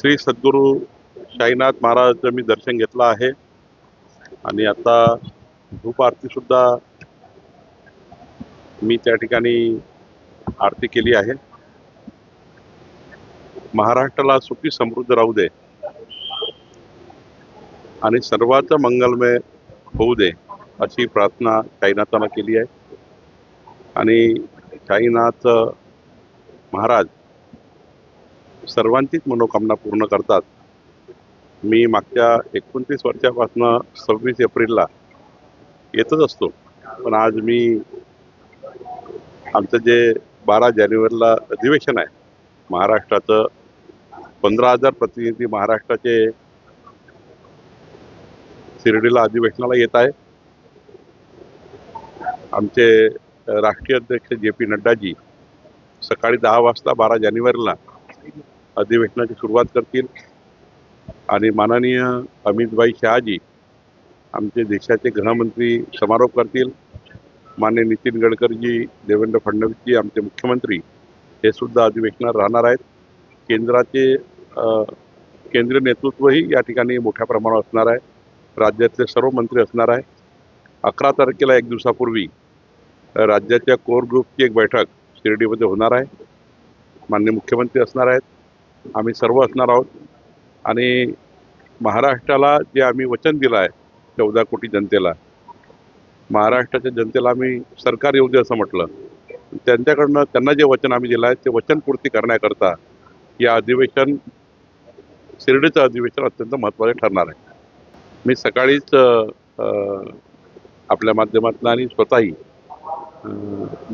श्री सद्गुरू साईनाथ महाराजांचं मी दर्शन घेतलं आहे. आणि आता धूप आरती सुद्धा मी त्या ठिकाणी आरती केली आहे. महाराष्ट्राला सुखी समृद्ध राहू दे. आणि सर्वांचं मंगलमय होऊ दे अशी प्रार्थना साईनाथांना केली आहे. आणि साईनाथ महाराज सर्वांचीच मनोकामना पूर्ण करतात. मी मागच्या एकोणतीस वर्षापासून सव्वीस एप्रिलला येतच असतो. पण आज मी आमचं जे बारा जानेवारीला अधिवेशन आहे महाराष्ट्राचं पंधरा हजार प्रतिनिधी महाराष्ट्राचे शिर्डीला अधिवेशनाला येत आहे आमचे राष्ट्रीय अध्यक्ष जे पी नड्डाजी सकाळी दहा वाजता बारा जानेवारीला अधिवेशनाची सुरुवात करतील. आणि माननीय अमितभाई शहाजी आमचे देशाचे गृहमंत्री समारोप करतील. मान्य नितीन गडकरीजी देवेंद्र फडणवीसजी आमचे मुख्यमंत्री हे सुद्धा अधिवेशनात राहणार आहेत. केंद्राचे केंद्रीय नेतृत्वही या ठिकाणी मोठ्या प्रमाणावर असणार आहे. राज्यातले सर्व मंत्री असणार आहे अकरा तारखेला एक दिवसापूर्वी राज्याच्या कोर ग्रुपची एक बैठक शिर्डीमध्ये होणार आहे. मान्य मुख्यमंत्री असणार आहेत. आम्ही सर्व असणार आहोत. आणि महाराष्ट्राला जे आम्ही वचन दिलं आहे चौदा कोटी जनतेला महाराष्ट्राच्या जनतेला आम्ही सरकार येऊ दे असं म्हटलं. त्यांच्याकडनं त्यांना जे वचन आम्ही दिलं आहे ते वचनपूर्ती करण्याकरता या अधिवेशन शिर्डीचं अधिवेशन अत्यंत महत्त्वाचं ठरणार आहे. मी सकाळीच आपल्या माध्यमातून आणि स्वतःही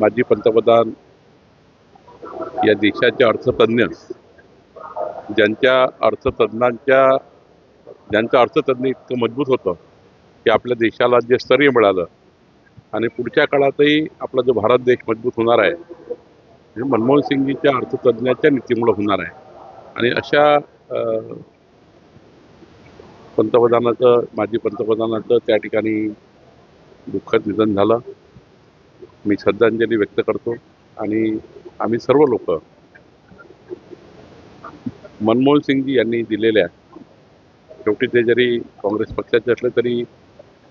माजी पंतप्रधान या देशाचे अर्थतज्ञ ज्यांच्या अर्थतज्ञांच्या ज्यांचं अर्थतज्ञ इतकं मजबूत होतं की आपल्या देशाला जे स्थैर्य मिळालं आणि पुढच्या काळातही आपला जो भारत देश मजबूत होणार आहे हे मनमोहन सिंगजीच्या अर्थतज्ञाच्या नीतीमुळे होणार आहे. आणि अशा पंतप्रधानाचं माजी पंतप्रधानाचं त्या ठिकाणी दुःखद निधन झालं. मी श्रद्धांजली व्यक्त करतो आणि आम्ही सर्व लोक मनमोहन सिंगजी यांनी दिलेल्या शेवटी ते जरी काँग्रेस पक्षाचे असले तरी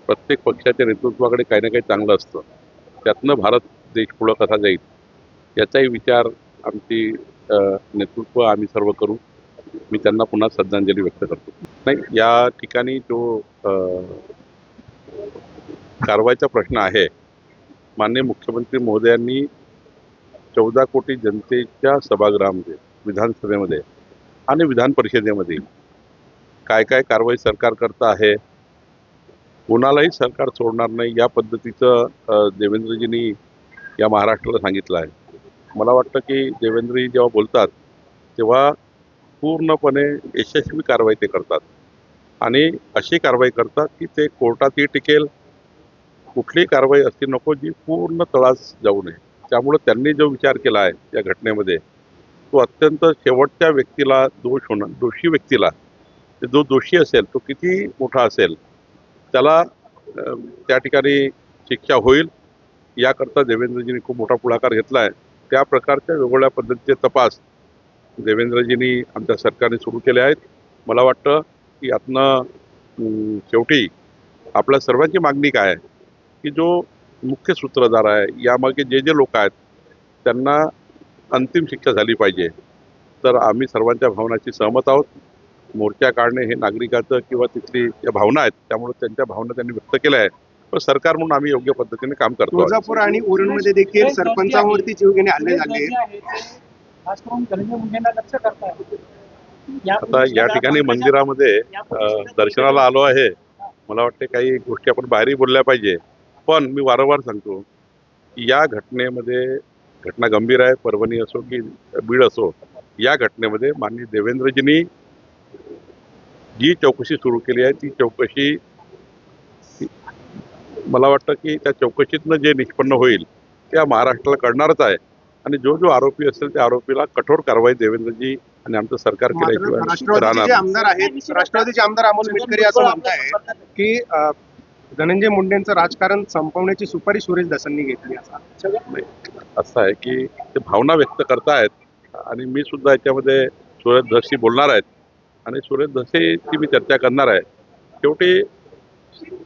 प्रत्येक पक्षाच्या नेतृत्वाकडे काही ना काही चांगलं असतं. त्यातनं भारत देश पुढं कसा जाईल याचाही विचार आमची नेतृत्व आम्ही सर्व करू. मी त्यांना पुन्हा श्रद्धांजली व्यक्त करतो. नाही या ठिकाणी जो कारवाईचा प्रश्न आहे माननीय मुख्यमंत्री महोदयांनी चौदा कोटी जनतेच्या सभागृहामध्ये विधानसभेमध्ये आणि विधान परिषदेमध्ये. काय काय कारवाई सरकार करत आहे? कोणालाही सरकार सोडणार नाही या पद्धतीचं देवेंद्रजींनी या महाराष्ट्राला सांगितलं आहे. मला वाटतं की देवेंद्रजी जेव्हा बोलतात तेव्हा पूर्णपणे यशस्वी कारवाई ते करतात. आणि अशी कारवाई करतात की ते कोर्टातही टिकेल. कुठलीही कारवाई असली नको जी पूर्ण तळास जाऊ नये. त्यामुळं त्यांनी जो विचार केला आहे या घटनेमध्ये तो अत्यंत शेवटच्या व्यक्तीला दोष होणं दोषी व्यक्तीला जो दोषी असेल तो किती मोठा असेल त्याला त्या ठिकाणी शिक्षा होईल. याकरता देवेंद्रजींनी खूप मोठा पुढाकार घेतला आहे त्या प्रकारच्या वेगवेगळ्या पद्धतीचे तपास देवेंद्रजींनी आमच्या सरकारने सुरू केले आहेत. मला वाटतं की यातनं शेवटी आपल्या सर्वांची मागणी काय आहे? की जो मुख्य सूत्रधार आहे यामागे जे जे लोक आहेत त्यांना अंतिम शिक्षा झाली पाहिजे. तर आम्ही सर्वांच्या भावनाशी सहमत आहोत. मोर्चा काढणे हे नागरिकाचं किंवा तिथली ज्या भावना आहेत त्यामुळे त्यांच्या भावना त्यांनी व्यक्त केल्या आहेत. पण सरकार म्हणून आम्ही योग्य पद्धतीने काम करतो. तुळजापूर आणि उरणमध्ये देखील सरपंचावरती जीवघेणे हल्ले झाले. खास करून धनंजय मुंडेंना लक्ष करताय आता या ठिकाणी मंदिरामध्ये दर्शनाला आलो आहे. मला वाटते काही गोष्टी आपण बाहेरही बोलल्या पाहिजे. पण मी वारंवार सांगतो की या घटनेमध्ये घटना गंभीर आहे परभणी असो की बीड असो या घटनेमध्ये माननीय देवेंद्रजींनी जी चौकशी सुरू केली आहे ती चौकशी मला वाटतं की त्या चौकशीतनं जे निष्पन्न होईल त्या महाराष्ट्राला कळणारच आहे. आणि जो जो आरोपी असेल त्या आरोपीला कठोर कारवाई देवेंद्रजी आणि आमचं सरकार केल्याशिवाय राष्ट्रवादीचे राहणार. जे आमदार आहेत राष्ट्रवादीचे आमदार अमोल मिटकरी असं म्हणताय की अ, धनंजय मुंडेंचं राजकारण संपवण्याची सुपारी सुरेश दसांनी घेतली असा असं आहे की ते भावना व्यक्त करतायत आणि मी सुद्धा याच्यामध्ये सुरेश धरशी बोलणार आहेत आणि सुरेश धसेची मी चर्चा करणार आहे. शेवटी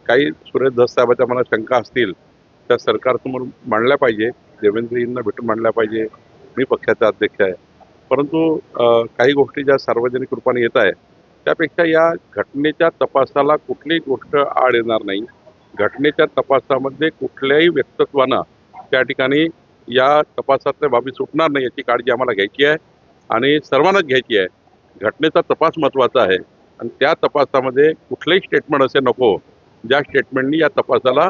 काही सुरेश धस साहेबाच्या मला शंका असतील त्या सरकारसमोर मांडल्या पाहिजे. देवेंद्रजींना भेटून मांडल्या पाहिजे. मी पक्षाचा अध्यक्ष आहे. परंतु काही गोष्टी ज्या सार्वजनिक रूपाने येत आहे त्यापेक्षा या घटनेच्या तपासाला कुठलीही गोष्ट आड येणार नाही. घटनेच्या तपासामध्ये कुठल्याही व्यक्तित्वानं त्या ठिकाणी या तपासातल्या बाबी सुटणार नाही याची काळजी आम्हाला घ्यायची आहे आणि सर्वांनाच घ्यायची आहे. घटनेचा तपास महत्त्वाचा आहे आणि त्या तपासामध्ये कुठलंही स्टेटमेंट असे नको. ज्या स्टेटमेंटनी या तपासाला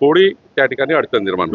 थोडी त्या ठिकाणी अडचण निर्माण